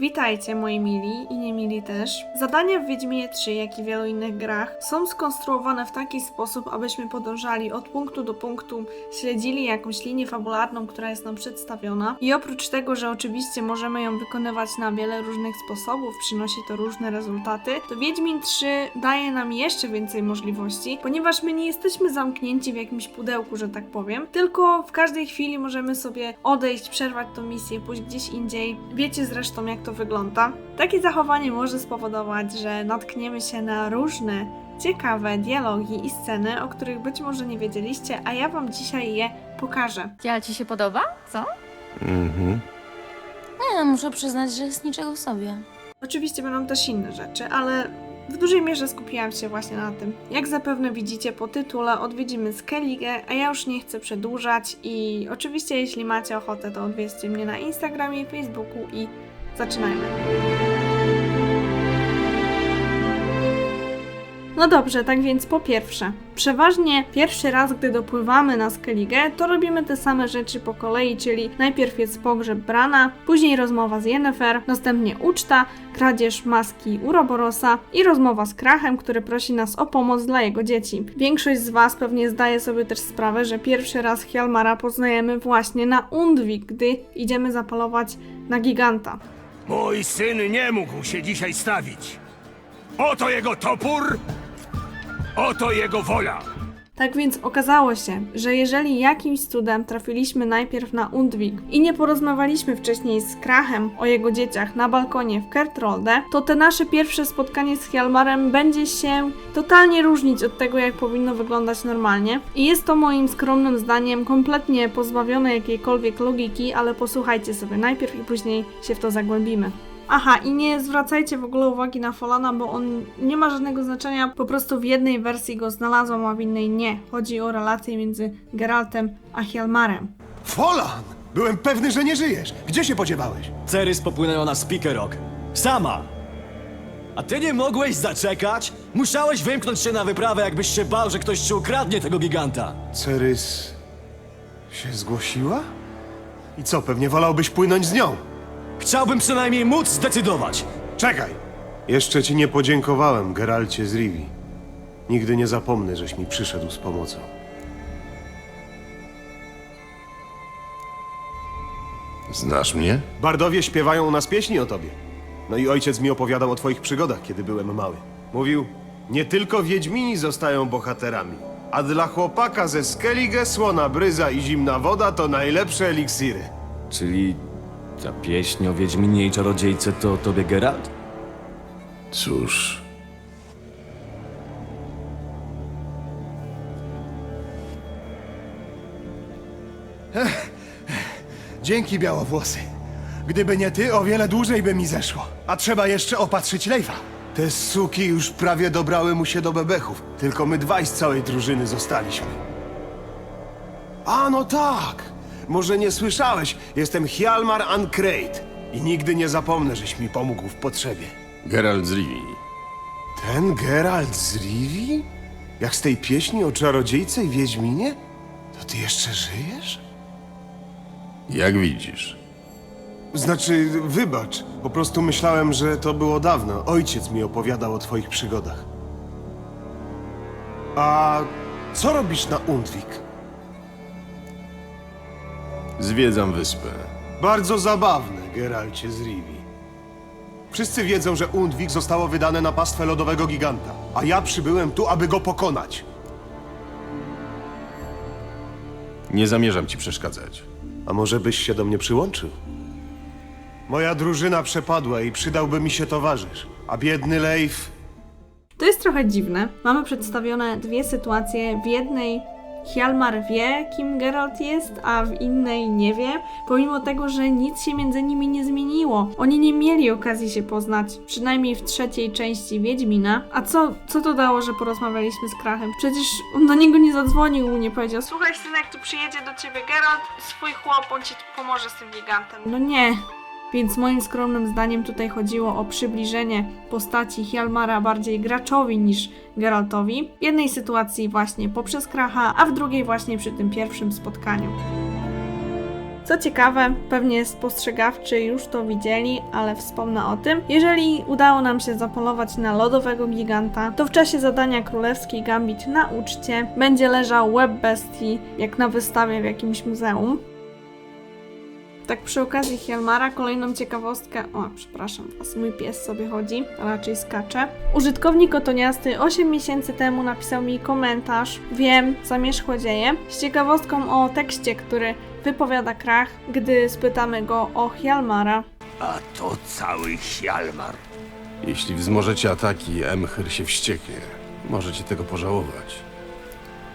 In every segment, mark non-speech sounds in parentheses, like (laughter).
Witajcie moi mili i niemili też. Zadania w Wiedźminie 3, jak i wielu innych grach są skonstruowane w taki sposób, abyśmy podążali od punktu do punktu, śledzili jakąś linię fabularną, która jest nam przedstawiona i oprócz tego, że oczywiście możemy ją wykonywać na wiele różnych sposobów, przynosi to różne rezultaty, to Wiedźmin 3 daje nam jeszcze więcej możliwości, ponieważ my nie jesteśmy zamknięci w jakimś pudełku, że tak powiem, tylko w każdej chwili możemy sobie odejść, przerwać tą misję, pójść gdzieś indziej. Wiecie zresztą, jak to wygląda. Takie zachowanie może spowodować, że natkniemy się na różne ciekawe dialogi i sceny, o których być może nie wiedzieliście, a ja Wam dzisiaj je pokażę. Ja ci się podoba? Co? Mhm. Nie, muszę przyznać, że jest niczego w sobie. Oczywiście będą też inne rzeczy, ale w dużej mierze skupiłam się właśnie na tym. Jak zapewne widzicie po tytule, odwiedzimy Skellige, a ja już nie chcę przedłużać i oczywiście jeśli macie ochotę, to odwiedźcie mnie na Instagramie, Facebooku i zaczynajmy. No dobrze, tak więc po pierwsze, przeważnie pierwszy raz, gdy dopływamy na Skellige, to robimy te same rzeczy po kolei, czyli najpierw jest pogrzeb Brana, później rozmowa z Yennefer, następnie uczta, kradzież maski Uroborosa i rozmowa z Krachem, który prosi nas o pomoc dla jego dzieci. Większość z Was pewnie zdaje sobie też sprawę, że pierwszy raz Hjalmara poznajemy właśnie na Undvik, gdy idziemy zapalować na giganta. Mój syn nie mógł się dzisiaj stawić. Oto jego topór, oto jego wola. Tak więc okazało się, że jeżeli jakimś cudem trafiliśmy najpierw na Undvik i nie porozmawialiśmy wcześniej z Krachem o jego dzieciach na balkonie w Kertrolde, to te nasze pierwsze spotkanie z Hjalmarem będzie się totalnie różnić od tego, jak powinno wyglądać normalnie. I jest to moim skromnym zdaniem kompletnie pozbawione jakiejkolwiek logiki, ale posłuchajcie sobie najpierw i później się w to zagłębimy. Aha, i nie zwracajcie w ogóle uwagi na Folana, bo on nie ma żadnego znaczenia. Po prostu w jednej wersji go znalazłam, a w innej nie. Chodzi o relację między Geraltem a Hjalmarem. Folan! Byłem pewny, że nie żyjesz. Gdzie się podziewałeś? Cerys popłynęła na Speaker Rock. Sama! A ty nie mogłeś zaczekać? Musiałeś wymknąć się na wyprawę, jakbyś się bał, że ktoś ci ukradnie tego giganta. Cerys... się zgłosiła? I co, pewnie wolałbyś płynąć z nią? Chciałbym przynajmniej móc zdecydować. Czekaj! Jeszcze ci nie podziękowałem, Geralcie z Rivi. Nigdy nie zapomnę, żeś mi przyszedł z pomocą. Znasz mnie? Bardowie śpiewają u nas pieśni o tobie. No i ojciec mi opowiadał o twoich przygodach, kiedy byłem mały. Mówił, nie tylko Wiedźmini zostają bohaterami, a dla chłopaka ze Skellige słona bryza i zimna woda to najlepsze eliksiry. Czyli ta pieśń o Wiedźminie i Czarodziejce to o tobie Geralt? Cóż. Dzięki, białowłosy. Gdyby nie ty, o wiele dłużej by mi zeszło. A trzeba jeszcze opatrzyć Lejfa. Te suki już prawie dobrały mu się do bebechów. Tylko my dwaj z całej drużyny zostaliśmy. A, no tak! Może nie słyszałeś, jestem Hjalmar Ancreit. I nigdy nie zapomnę, żeś mi pomógł w potrzebie. Geralt z Rivi. Ten Geralt z Rivi? Jak z tej pieśni o czarodziejce i Wiedźminie? To ty jeszcze żyjesz? Jak widzisz. Znaczy, wybacz. Po prostu myślałem, że to było dawno. Ojciec mi opowiadał o twoich przygodach. A co robisz na Undwik? Zwiedzam wyspę. Bardzo zabawne, Geralcie z Rivi. Wszyscy wiedzą, że Undwik zostało wydane na pastwę lodowego giganta, a ja przybyłem tu, aby go pokonać. Nie zamierzam ci przeszkadzać. A może byś się do mnie przyłączył? Moja drużyna przepadła i przydałby mi się towarzysz. A biedny Leif To jest trochę dziwne. Mamy przedstawione dwie sytuacje. W jednej Hjalmar wie, kim Geralt jest, a w innej nie wie, pomimo tego, że nic się między nimi nie zmieniło. Oni nie mieli okazji się poznać, przynajmniej w trzeciej części Wiedźmina. A co, co to dało, że porozmawialiśmy z Krachem? Przecież on do niego nie zadzwonił, mu nie powiedział Słuchaj synek, tu przyjedzie do ciebie Geralt, swój chłop, on ci pomoże z tym gigantem. No nie, więc moim skromnym zdaniem tutaj chodziło o przybliżenie postaci Hjalmara bardziej graczowi niż Geraltowi. W jednej sytuacji właśnie poprzez Kracha, a w drugiej właśnie przy tym pierwszym spotkaniu. Co ciekawe, pewnie spostrzegawczy już to widzieli, ale wspomnę o tym. Jeżeli udało nam się zapolować na lodowego giganta, to w czasie zadania królewskiej Gambit na uczcie będzie leżał łeb bestii, jak na wystawie w jakimś muzeum. Tak przy okazji Hjalmara kolejną ciekawostkę. O, przepraszam was, mój pies sobie chodzi, a raczej skacze. Użytkownik Otoniasty 8 miesięcy temu napisał mi komentarz. Wiem, zamierzchłe dzieje. Z ciekawostką o tekście, który wypowiada Krach, gdy spytamy go o Hjalmara. A to cały Hjalmar. Jeśli wzmożecie ataki, Emhyr się wścieknie. Możecie tego pożałować.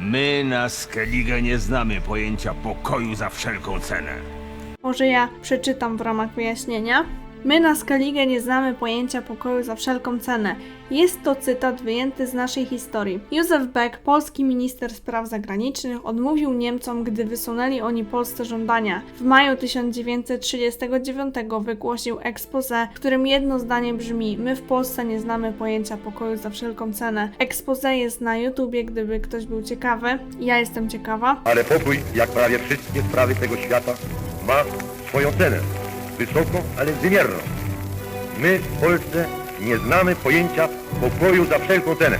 My na Skellige nie znamy pojęcia pokoju za wszelką cenę. Może ja przeczytam w ramach wyjaśnienia. My na Skellige nie znamy pojęcia pokoju za wszelką cenę. Jest to cytat wyjęty z naszej historii. Józef Beck, polski minister spraw zagranicznych, odmówił Niemcom, gdy wysunęli oni Polsce żądania. W maju 1939 wygłosił expose, w którym jedno zdanie brzmi: My w Polsce nie znamy pojęcia pokoju za wszelką cenę. Expose jest na YouTubie, gdyby ktoś był ciekawy. Ja jestem ciekawa. Ale pokój, jak prawie wszystkie sprawy tego świata, ma swoją cenę. Wysoką, ale wymierną. My w Polsce nie znamy pojęcia pokoju za wszelką cenę.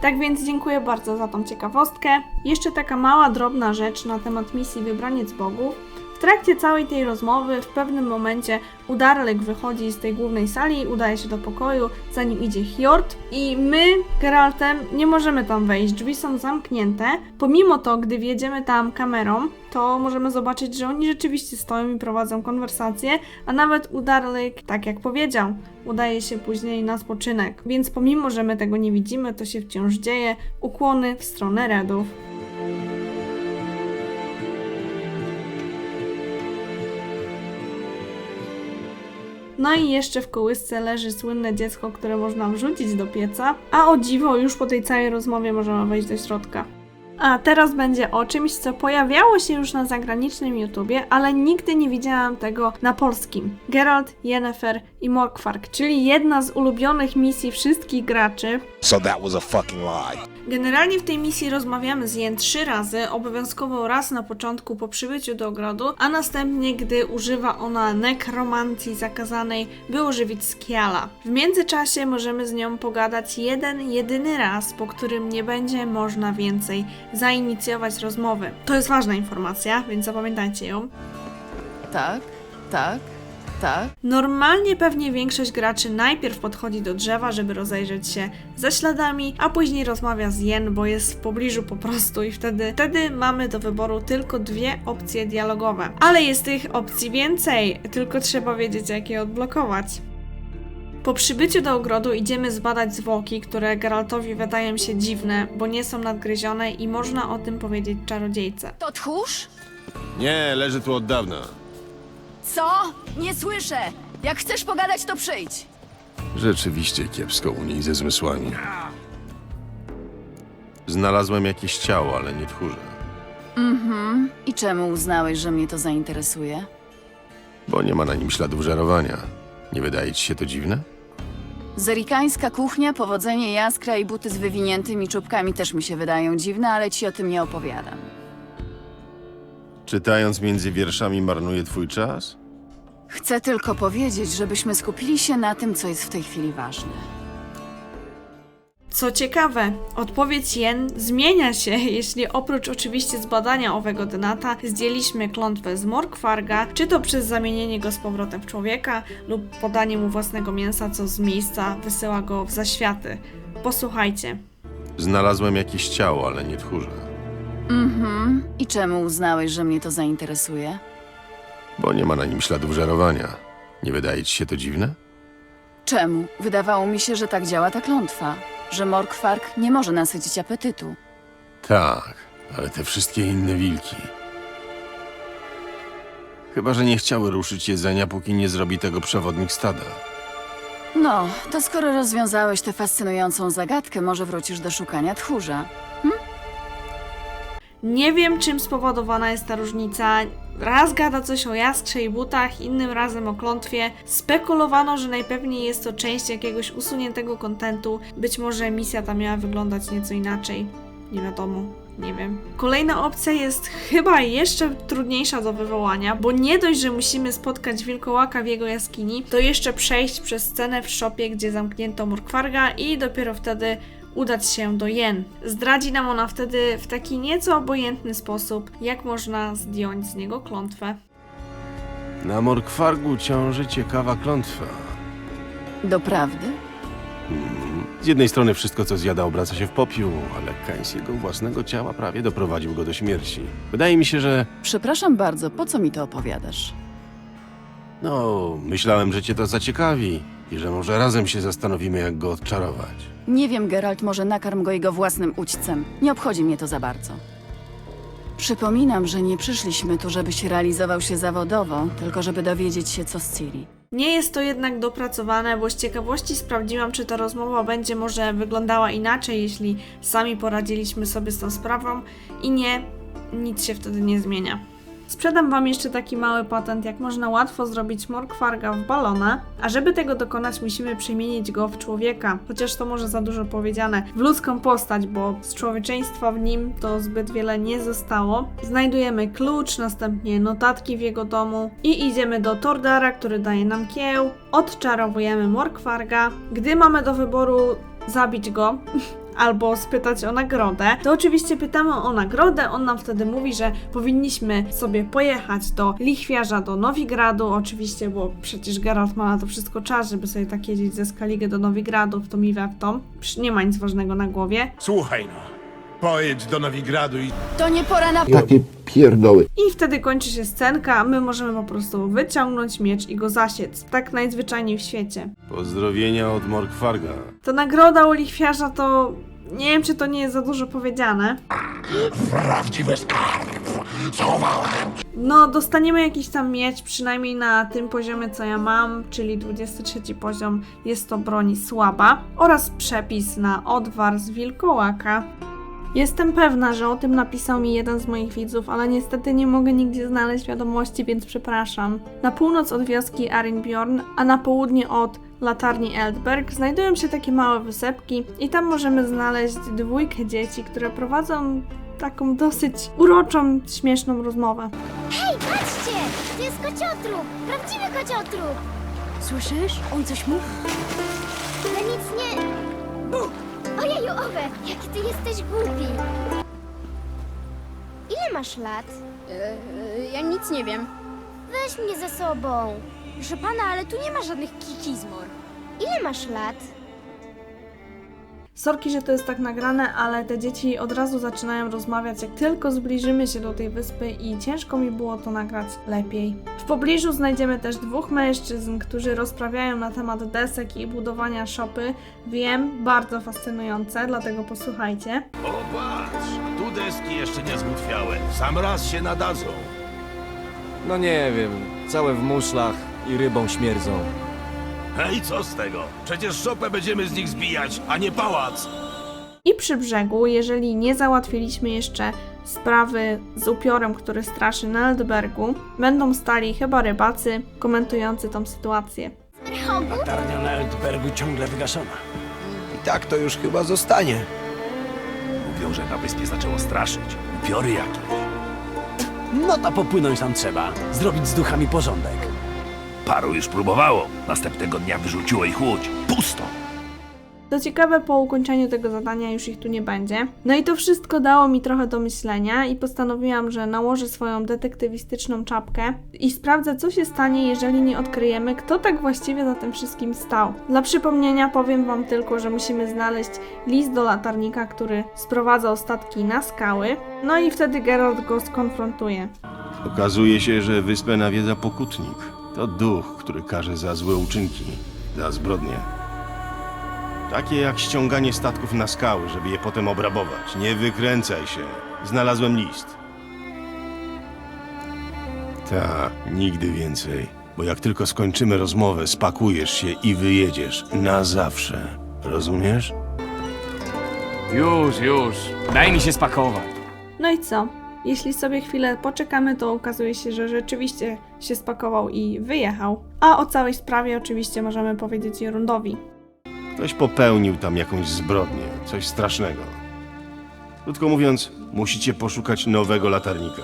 Tak więc dziękuję bardzo za tą ciekawostkę. Jeszcze taka mała, drobna rzecz na temat misji Wybraniec Bogów. W trakcie całej tej rozmowy w pewnym momencie Udarlek wychodzi z tej głównej sali, udaje się do pokoju, za nim idzie Hjord i my, Geraltem, nie możemy tam wejść, drzwi są zamknięte. Pomimo to, gdy wjedziemy tam kamerą, to możemy zobaczyć, że oni rzeczywiście stoją i prowadzą konwersację, a nawet Udarlek, tak jak powiedział, udaje się później na spoczynek. Więc pomimo, że my tego nie widzimy, to się wciąż dzieje. Ukłony w stronę Redów. No i jeszcze w kołysce leży słynne dziecko, które można wrzucić do pieca, a o dziwo już po tej całej rozmowie możemy wejść do środka. A teraz będzie o czymś, co pojawiało się już na zagranicznym YouTubie, ale nigdy nie widziałam tego na polskim. Geralt, Yennefer i Morkwark, czyli jedna z ulubionych misji wszystkich graczy, So that was a fucking lie. Generalnie w tej misji rozmawiamy z Jen trzy razy, obowiązkowo raz na początku po przybyciu do ogrodu, a następnie gdy używa ona nekromancji zakazanej, by ożywić Skiala. W międzyczasie możemy z nią pogadać jeden, jedyny raz, po którym nie będzie można więcej zainicjować rozmowy. To jest ważna informacja, więc zapamiętajcie ją. Tak, tak, tak. Normalnie pewnie większość graczy najpierw podchodzi do drzewa, żeby rozejrzeć się za śladami, a później rozmawia z Jen, bo jest w pobliżu po prostu i wtedy, wtedy mamy do wyboru tylko dwie opcje dialogowe. Ale jest tych opcji więcej, tylko trzeba wiedzieć jak je odblokować. Po przybyciu do ogrodu idziemy zbadać zwłoki, które Geraltowi wydają się dziwne, bo nie są nadgryzione i można o tym powiedzieć czarodziejce. To tchórz? Nie, leży tu od dawna. Co? Nie słyszę! Jak chcesz pogadać, to przyjdź. Rzeczywiście kiepsko u niej ze zmysłami. Znalazłem jakieś ciało, ale nie tchórze. I czemu uznałeś, że mnie to zainteresuje? Bo nie ma na nim śladów żerowania. Nie wydaje ci się to dziwne? Zerikańska kuchnia, powodzenie jaskra i buty z wywiniętymi czubkami też mi się wydają dziwne, ale ci o tym nie opowiadam. Czytając między wierszami marnuje twój czas? Chcę tylko powiedzieć, żebyśmy skupili się na tym, co jest w tej chwili ważne. Co ciekawe, odpowiedź Jen zmienia się, (laughs) jeśli oprócz oczywiście zbadania owego dynata zdjęliśmy klątwę z Morkwarga, czy to przez zamienienie go z powrotem w człowieka lub podanie mu własnego mięsa, co z miejsca wysyła go w zaświaty. Posłuchajcie. Znalazłem jakieś ciało, ale nie tchórze. Mhm. I czemu uznałeś, że mnie to zainteresuje? Bo nie ma na nim śladów żerowania. Nie wydaje ci się to dziwne? Czemu? Wydawało mi się, że tak działa ta klątwa. Że Morkwark nie może nasycić apetytu. Tak, ale te wszystkie inne wilki. Chyba, że nie chciały ruszyć jedzenia, póki nie zrobi tego przewodnik stada. No, to skoro rozwiązałeś tę fascynującą zagadkę, może wrócisz do szukania tchórza. Nie wiem, czym spowodowana jest ta różnica. Raz gada coś o jaskrze i butach, innym razem o klątwie. Spekulowano, że najpewniej jest to część jakiegoś usuniętego kontentu. Być może misja ta miała wyglądać nieco inaczej. Nie wiadomo. Nie wiem. Kolejna opcja jest chyba jeszcze trudniejsza do wywołania, bo nie dość, że musimy spotkać wilkołaka w jego jaskini, to jeszcze przejść przez scenę w szopie, gdzie zamknięto Morkwarga i dopiero wtedy udać się do Jen. Zdradzi nam ona wtedy w taki nieco obojętny sposób, jak można zdjąć z niego klątwę. Na Morkwargu ciąży ciekawa klątwa. Doprawdy? Z jednej strony wszystko, co zjada, obraca się w popiół, ale z jego własnego ciała prawie doprowadził go do śmierci. Wydaje mi się, że... Przepraszam bardzo, po co mi to opowiadasz? No, myślałem, że cię to zaciekawi i że może razem się zastanowimy, jak go odczarować. Nie wiem, Geralt, może nakarm go jego własnym ućcem. Nie obchodzi mnie to za bardzo. Przypominam, że nie przyszliśmy tu, żebyś realizował się zawodowo, tylko żeby dowiedzieć się, co z Ciri. Nie jest to jednak dopracowane, bo z ciekawości sprawdziłam, czy ta rozmowa będzie może wyglądała inaczej, jeśli sami poradziliśmy sobie z tą sprawą i nie, nic się wtedy nie zmienia. Sprzedam Wam jeszcze taki mały patent, jak można łatwo zrobić morkwarga w balona, a żeby tego dokonać, musimy przemienić go w człowieka, chociaż to może za dużo powiedziane, w ludzką postać, bo z człowieczeństwa w nim to zbyt wiele nie zostało. Znajdujemy klucz, następnie notatki w jego domu i idziemy do Tordara, który daje nam kieł, odczarowujemy morkwarga. Gdy mamy do wyboru zabić go, (laughs) albo spytać o nagrodę, to oczywiście pytamy o nagrodę. On nam wtedy mówi, że powinniśmy sobie pojechać do lichwiarza, do Nowigradu, oczywiście, bo przecież Geralt ma na to wszystko czas, żeby sobie tak jeździć ze Skaligę do Nowigradu, w to i we w Nie ma nic ważnego na głowie. Słuchaj no, pojedź do Nowigradu i To nie pora na... Jakie pierdoły. I wtedy kończy się scenka, a my możemy po prostu wyciągnąć miecz i go zasiec. Tak najzwyczajniej w świecie. Pozdrowienia od Morkwarga. Ta nagroda u lichwiarza to... Nie wiem, czy to nie jest za dużo powiedziane. No, dostaniemy jakiś tam miecz, przynajmniej na tym poziomie, co ja mam, czyli 23 poziom, jest to broń słaba, oraz przepis na odwar z wilkołaka. Jestem pewna, że o tym napisał mi jeden z moich widzów, ale niestety nie mogę nigdzie znaleźć wiadomości, więc przepraszam. Na północ od wioski Arinbjorn, a na południe od latarni Eldberg znajdują się takie małe wysepki i tam możemy znaleźć dwójkę dzieci, które prowadzą taką dosyć uroczą, śmieszną rozmowę. Hej, patrzcie! To jest kociotrup! Prawdziwy kociotrup! Słyszysz? On coś mówi. Ale nic nie... Ojeju, Owe! Jaki ty jesteś głupi! Ile masz lat? ja nic nie wiem. Weź mnie ze sobą! Proszę pana, ale tu nie ma żadnych kikizmor. Ile masz lat? Sorki, że to jest tak nagrane, ale te dzieci od razu zaczynają rozmawiać, jak tylko zbliżymy się do tej wyspy i ciężko mi było to nagrać lepiej. W pobliżu znajdziemy też dwóch mężczyzn, którzy rozprawiają na temat desek i budowania szopy. Wiem, bardzo fascynujące, dlatego posłuchajcie. O patrz, tu deski jeszcze nie zgutwiałe. Sam raz się nadadzą. No nie wiem, całe w muszlach i rybą śmierdzą. Hej, co z tego? Przecież szopę będziemy z nich zbijać, a nie pałac. I przy brzegu, jeżeli nie załatwiliśmy jeszcze sprawy z upiorem, który straszy na Eldbergu, będą stali chyba rybacy komentujący tą sytuację. Rogu? Tarnia na Eldbergu ciągle wygaszona. I tak to już chyba zostanie. Mówią, że na wyspie zaczęło straszyć. Upiory jakieś. No to popłynąć tam trzeba, zrobić z duchami porządek. Paru już próbowało. Następnego dnia wyrzuciło ich łódź. Pusto. To ciekawe, po ukończeniu tego zadania już ich tu nie będzie. No i to wszystko dało mi trochę do myślenia i postanowiłam, że nałożę swoją detektywistyczną czapkę i sprawdzę, co się stanie, jeżeli nie odkryjemy, kto tak właściwie za tym wszystkim stał. Dla przypomnienia powiem Wam tylko, że musimy znaleźć list do latarnika, który sprowadza statki na skały, no i wtedy Geralt go skonfrontuje. Okazuje się, że wyspę nawiedza pokutnik. To duch, który karze za złe uczynki, za zbrodnie. Takie jak ściąganie statków na skały, żeby je potem obrabować. Nie wykręcaj się. Znalazłem list. Tak, nigdy więcej. Bo jak tylko skończymy rozmowę, spakujesz się i wyjedziesz. Na zawsze. Rozumiesz? Już, już. Daj mi się spakować. No i co? Jeśli sobie chwilę poczekamy, to okazuje się, że rzeczywiście się spakował i wyjechał. A o całej sprawie oczywiście możemy powiedzieć Jorundowi. Ktoś popełnił tam jakąś zbrodnię, coś strasznego. Krótko mówiąc, musicie poszukać nowego latarnika.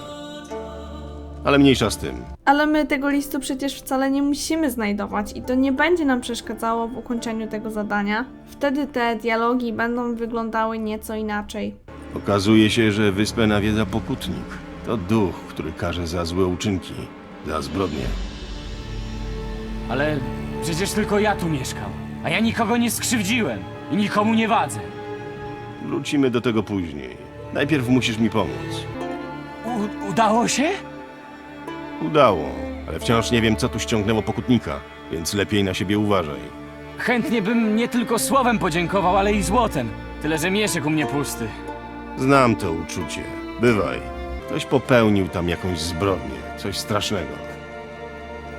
Ale mniejsza z tym. Ale my tego listu przecież wcale nie musimy znajdować i to nie będzie nam przeszkadzało w ukończeniu tego zadania. Wtedy te dialogi będą wyglądały nieco inaczej. Okazuje się, że wyspę nawiedza pokutnik. To duch, który karze za złe uczynki, za zbrodnie. Ale przecież tylko ja tu mieszkam. A ja nikogo nie skrzywdziłem. I nikomu nie wadzę. Wrócimy do tego później. Najpierw musisz mi pomóc. U udało się? Udało, ale wciąż nie wiem, co tu ściągnęło pokutnika, więc lepiej na siebie uważaj. Chętnie bym nie tylko słowem podziękował, ale i złotem. Tyle, że mieszek u mnie pusty. Znam to uczucie. Bywaj. Ktoś popełnił tam jakąś zbrodnię, coś strasznego.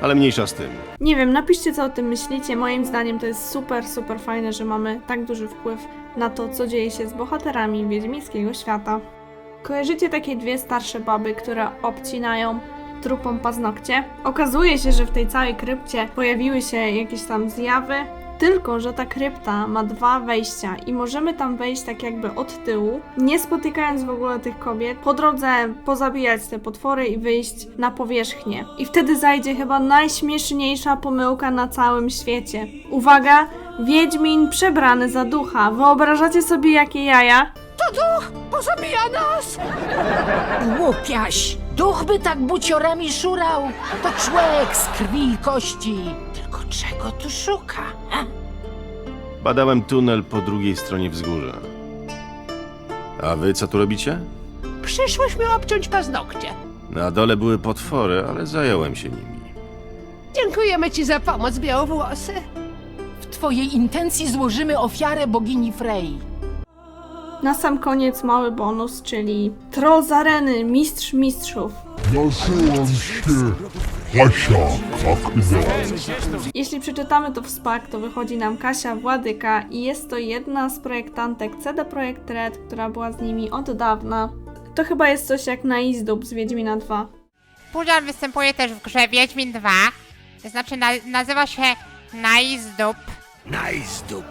Ale mniejsza z tym. Nie wiem, napiszcie co o tym myślicie. Moim zdaniem to jest super, super fajne, że mamy tak duży wpływ na to, co dzieje się z bohaterami wiedźmińskiego świata. Kojarzycie takie dwie starsze baby, które obcinają trupom paznokcie? Okazuje się, że w tej całej krypcie pojawiły się jakieś tam zjawy, tylko że ta krypta ma dwa wejścia i możemy tam wejść tak jakby od tyłu, nie spotykając w ogóle tych kobiet, po drodze pozabijać te potwory i wyjść na powierzchnię. I wtedy zajdzie chyba najśmieszniejsza pomyłka na całym świecie. Uwaga! Wiedźmin przebrany za ducha. Wyobrażacie sobie jakie jaja? Pozabija nas! Głupiaś! Duch by tak buciorami szurał. To człowiek z krwi i kości. Tylko czego tu szuka? Badałem tunel po drugiej stronie wzgórza. A wy co tu robicie? Przyszłyśmy obciąć paznokcie. Na dole były potwory, ale zająłem się nimi. Dziękujemy ci za pomoc, Białowłosy. W twojej intencji złożymy ofiarę bogini Frey. Na sam koniec mały bonus, czyli troll z areny, mistrz mistrzów. Nazywam się Kasia Akdor. Jeśli przeczytamy to w SPAK, to wychodzi nam Kasia Władyka i jest to jedna z projektantek CD Projekt Red, która była z nimi od dawna. To chyba jest coś jak na Izdub z Wiedźmina 2. Pudzian występuje też w grze Wiedźmin 2. To znaczy na, nazywa się Najzdub Najzdób,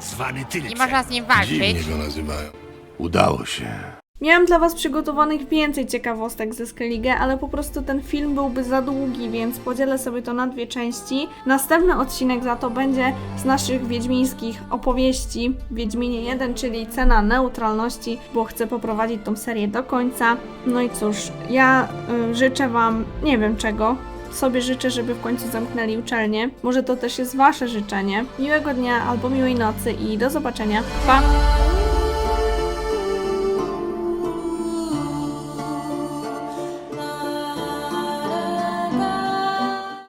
zwany i Tylcem. można z nim walczyć. go nazywają. Udało się. Miałam dla Was przygotowanych więcej ciekawostek ze Skellige, ale po prostu ten film byłby za długi, więc podzielę sobie to na dwie części. Następny odcinek za to będzie z naszych wiedźmińskich opowieści. Wiedźminie 1, czyli cena neutralności, bo chcę poprowadzić tą serię do końca. No i cóż, ja y, życzę Wam nie wiem czego. Sobie życzę, żeby w końcu zamknęli uczelnię. Może to też jest Wasze życzenie. Miłego dnia albo miłej nocy i do zobaczenia. Pa!